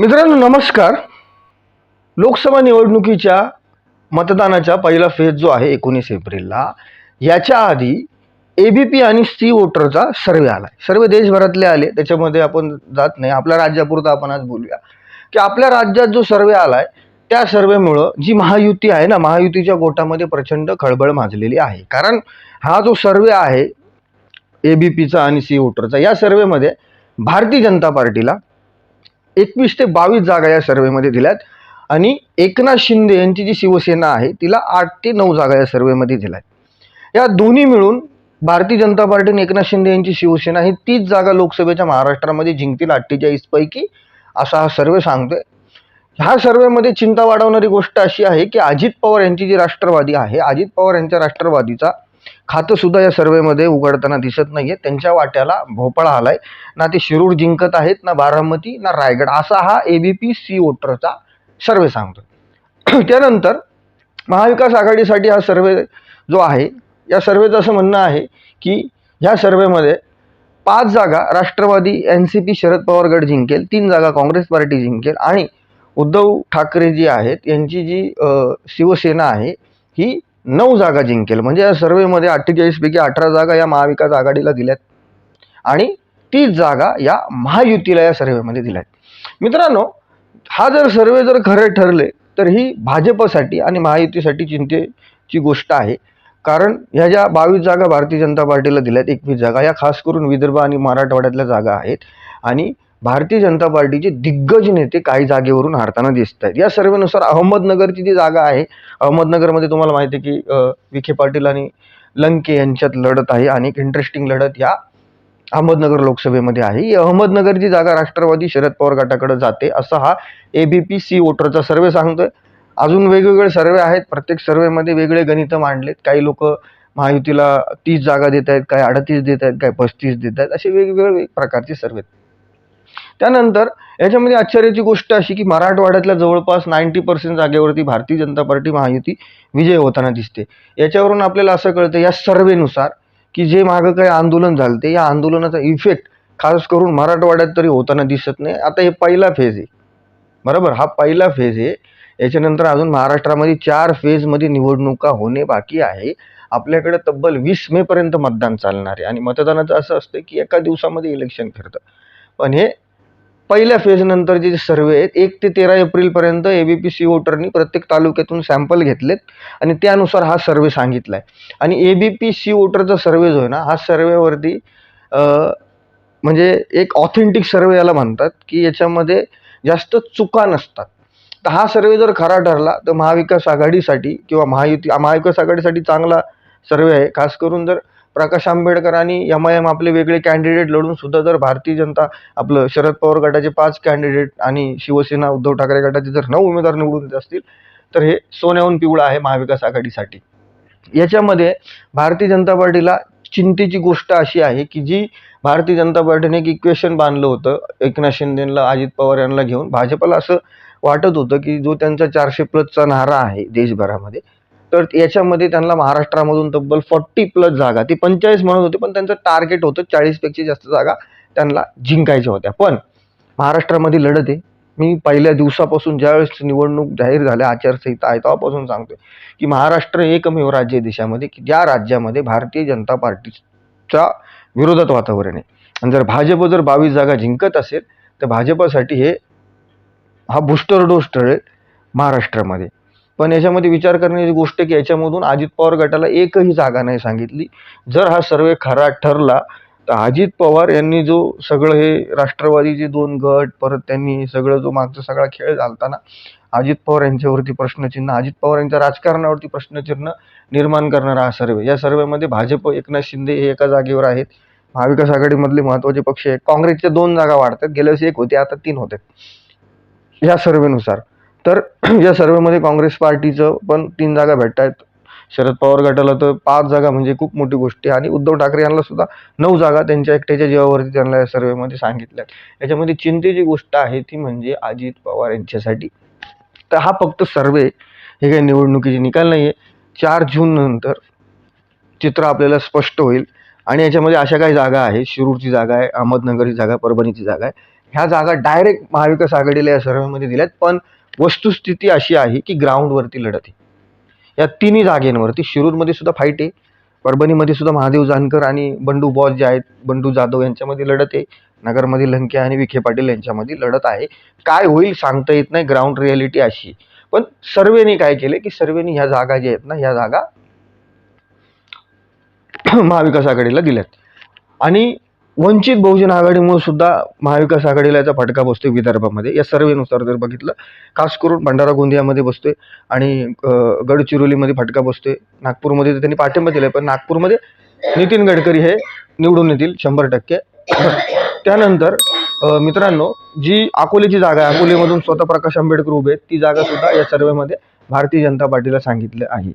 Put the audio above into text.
मित्रांनो नमस्कार. लोकसभा निवडणुकीच्या मतदानाचा पहिला फेज जो आहे एकोणीस एप्रिलला याच्या आधी ए बी पी आणि सी वोटरचा सर्वे आला. आहे सर्वे देशभरातले आले त्याच्यामध्ये आपण जात नाही. आपल्या राज्यापुरता आपण आज बोलूया. की आपल्या राज्यात जो सर्वे आला आहे त्या सर्वेमुळं जी महायुती आहे ना महायुतीच्या गोटामध्ये प्रचंड खळबळ माजलेली आहे. कारण हा जो सर्वे आहे ए बी पीचा आणि सी वोटरचा या सर्वेमध्ये भारतीय जनता पार्टीला एकवीस ते बावीस जागा या सर्वेमध्ये दिल्यात. आणि एकनाथ शिंदे यांची जी शिवसेना आहे तिला आठ ते नऊ जागा या सर्वेमध्ये दिल्यात. या दोन्ही मिळून भारतीय जनता पार्टी आणि एकनाथ शिंदे यांची शिवसेना ही तीस जागा लोकसभेच्या महाराष्ट्रामध्ये जिंकतील अठ्ठेचाळीसपैकी असा हा सर्वे सांगतोय. ह्या सर्वेमध्ये चिंता वाढवणारी गोष्ट अशी आहे की अजित पवार यांची जी राष्ट्रवादी आहे अजित पवार यांच्या राष्ट्रवादीचा खातंसुद्धा या सर्वेमध्ये उघडताना दिसत नाही आहे त्यांच्या वाट्याला भोपाळा आहे ना ते शिरूर जिंकत आहेत ना बारामती ना रायगड. असा हा ए बी पी सी वोटरचा सर्वे सांगतो त्यानंतर महाविकास आघाडीसाठी हा सर्वे जो आहे या सर्वेचं असं म्हणणं आहे की ह्या सर्वेमध्ये पाच जागा Rashtrawadi N C P Sharad Pawar गट जिंकेल तीन जागा काँग्रेस पार्टी जिंकेल आणि उद्धव ठाकरे जी आहेत यांची जी शिवसेना आहे ही नऊ जागा जिंकेल. म्हणजे या सर्वेमध्ये अठ्ठेचाळीसपैकी अठरा जागा या महाविकास आघाडीला दिल्यात. आणि तीस जागा या महायुतीला या सर्वेमध्ये दिल्यात. मित्रांनो हा जर सर्वे जर खरे ठरले तर ही भाजपसाठी आणि महायुतीसाठी चिंतेची गोष्ट आहे. कारण ह्या ज्या बावीस जागा भारतीय जनता पार्टीला दिल्यात एकवीस जागा या खास करून विदर्भ आणि मराठवाड्यातल्या जागा आहेत. आणि भारतीय जनता पार्टीचे दिग्गज नेते काही जागेवरून हारताना दिसत आहेत या सर्वेनुसार अहमदनगरची जी जागा आहे अहमदनगरमध्ये तुम्हाला माहिती आहे की विखे पाटील आणि लंके यांच्यात लढत आहे आणि एक इंटरेस्टिंग लढत या अहमदनगर लोकसभेमध्ये आहे. ही अहमदनगरची जागा राष्ट्रवादी शरद पवार गटाकडे जाते असा हा ए बी पी सी वोटरचा सर्वे सांगतोय. अजून वेगवेगळे सर्वे आहेत प्रत्येक सर्वेमध्ये वेगळे गणितं मांडलेत. काही लोक महायुतीला तीस जागा देत आहेत काही अडतीस देत आहेत काही पस्तीस देत आहेत असे वेगवेगळे प्रकारचे सर्वे आहेत. त्यानंतर याच्यामध्ये आश्चर्याची गोष्ट अशी की मराठवाड्यातल्या जवळपास नाईन्टी पर्सेंट जागेवरती भारतीय जनता पार्टी महायुती विजय होताना दिसते. याच्यावरून आपल्याला असं कळतं या सर्वेनुसार की जे मागं काही आंदोलन झालं ते या आंदोलनाचा इफेक्ट खास करून मराठवाड्यात तरी होताना दिसत नाही. आता हे पहिला फेज आहे. बरोबर? हा पहिला फेज आहे. याच्यानंतर अजून महाराष्ट्रामध्ये चार फेजमध्ये निवडणुका होणे बाकी आहे. आपल्याकडे तब्बल वीस मेपर्यंत मतदान चालणार आहे. आणि मतदानाचं असं असतं की एका दिवसामध्ये इलेक्शन फिरतं पण हे पहिल्या फेजनंतरचे जे सर्वे आहेत एक ते तेरा एप्रिलपर्यंत ए बी पी सी वोटरनी प्रत्येक तालुक्यातून सॅम्पल घेतलेत आणि त्यानुसार हा सर्वे सांगितला आहे आणि ए बी पी सी वोटरचा सर्वे जो आहे ना हा सर्वेवरती म्हणजे एक ऑथेंटिक सर्वे याला म्हणतात की याच्यामध्ये जास्त चुका नसतात. तर हा सर्वे जर खरा ठरला तर महाविकास आघाडीसाठी किंवा महायुती महाविकास आघाडीसाठी चांगला सर्वे आहे. खास करून जर प्रकाश आंबेडकर आणि एम आय एम आपले वेगळे कॅन्डिडेट लढून सुद्धा जर भारतीय जनता आपलं शरद पवार गटाचे पाच कॅन्डिडेट आणि शिवसेना उद्धव ठाकरे गटाचे जर नऊ उमेदवार निवडून देत असतील तर हे सोन्याहून पिवळं आहे महाविकास आघाडीसाठी. याच्यामध्ये भारतीय जनता पार्टीला चिंतेची गोष्ट अशी आहे की जी भारतीय जनता पार्टीने एक इक्वेशन बांधलं होतं एकनाथ शिंदेला अजित पवार यांना घेऊन. भाजपला असं वाटत होतं की जो त्यांचा चारशे प्लसचा नारा आहे देशभरामध्ये तर याच्यामध्ये त्यांना महाराष्ट्रामधून तब्बल फोर्टी प्लस जागा ती पंचेचाळीस म्हणत होते पण त्यांचं टार्गेट होतं चाळीसपेक्षा जास्त जागा त्यांना जिंकायच्या होत्या. पण महाराष्ट्रामध्ये लढत आहे. मी पहिल्या दिवसापासून ज्यावेळेस निवडणूक जाहीर झाल्या आचारसंहिता आहे तेव्हापासून सांगतोय की महाराष्ट्र एकमेव राज्य आहे देशामध्ये की ज्या राज्यामध्ये भारतीय जनता पार्टीच्या विरोधात वातावरण आहे. आणि जर भाजप जर बावीस जागा जिंकत असेल तर भाजपासाठी हे हा बूस्टर डोस ठरेल महाराष्ट्रामध्ये. पण याच्यामध्ये विचार करण्याची गोष्ट की याच्यामधून अजित पवार गटाला एकही जागा नाही सांगितली. जर हा सर्वे खरा ठरला तर अजित पवार यांनी जो सगळं हे राष्ट्रवादीचे दोन गट परत त्यांनी सगळं जो मागचा सगळा खेळ घालताना अजित पवार यांच्यावरती प्रश्नचिन्ह अजित पवार यांच्या राजकारणावरती प्रश्नचिन्ह निर्माण करणारा हा सर्वे. या सर्वेमध्ये भाजप एकनाथ शिंदे हे एका जागेवर आहेत. महाविकास आघाडीमधले महत्त्वाचे पक्ष आहेत. काँग्रेसच्या दोन जागा वाढतात. गेल्या वर्षी एक होती आता तीन होते या सर्वेनुसार. तर या सर्वेमध्ये काँग्रेस पार्टीचं पण तीन जागा भेटत आहेत शरद पवार गटाला तर पाच जागा म्हणजे खूप मोठी गोष्ट आहे. आणि उद्धव ठाकरे यांना सुद्धा नऊ जागा त्यांच्या एकट्याच्या जीवावरती त्यांना या सर्वेमध्ये सांगितल्या याच्यामध्ये चिंतेची गोष्ट आहे ती म्हणजे अजित पवार यांच्यासाठी. तर हा फक्त सर्वे हे काही निवडणुकीचे निकाल नाही आहे चार जून नंतर चित्र आपल्याला स्पष्ट होईल. आणि याच्यामध्ये अशा काही जागा आहेत. शिरूरची जागा आहे अहमदनगरची जागा परभणीची जागा आहे. ह्या जागा डायरेक्ट महाविकास आघाडीला या सर्वेमध्ये दिल्यात. पण वस्तुस्थिती अशी आहे की ग्राउंडवरती लढत आहे. या तिन्ही जागेंवरती शिरूरमध्ये सुद्धा फाईट आहे. परभणीमध्ये सुद्धा महादेव जानकर आणि बंडू बॉस जे आहेत बंडू जाधव यांच्यामध्ये लढत आहे. नगरमध्ये लंके आणि विखे पाटील यांच्यामध्ये लढत आहे. काय होईल सांगता येत नाही ग्राउंड रियालिटी अशी आहे. पण सर्वेने काय केले की सर्वेने ह्या जागा ज्या आहेत ना ह्या जागा महाविकास आघाडीला दिल्यात. आणि वंचित बहुजन आघाडीमुळे सुद्धा महाविकास आघाडीला याचा फटका बसतोय विदर्भामध्ये. या सर्वेनुसार जर बघितलं खास करून भंडारा गोंदियामध्ये बसतोय आणि गडचिरोलीमध्ये फटका बसतोय. नागपूरमध्ये तर त्यांनी पाठिंबा दिलाय पण नागपूरमध्ये नितीन गडकरी हे निवडून येतील शंभर टक्के. त्यानंतर मित्रांनो जी अकोलेची जागा आहे अकोलेमधून स्वतः प्रकाश आंबेडकर उभे आहेत ती जागा सुद्धा या सर्वेमध्ये भारतीय जनता पार्टीला सांगितलं आहे.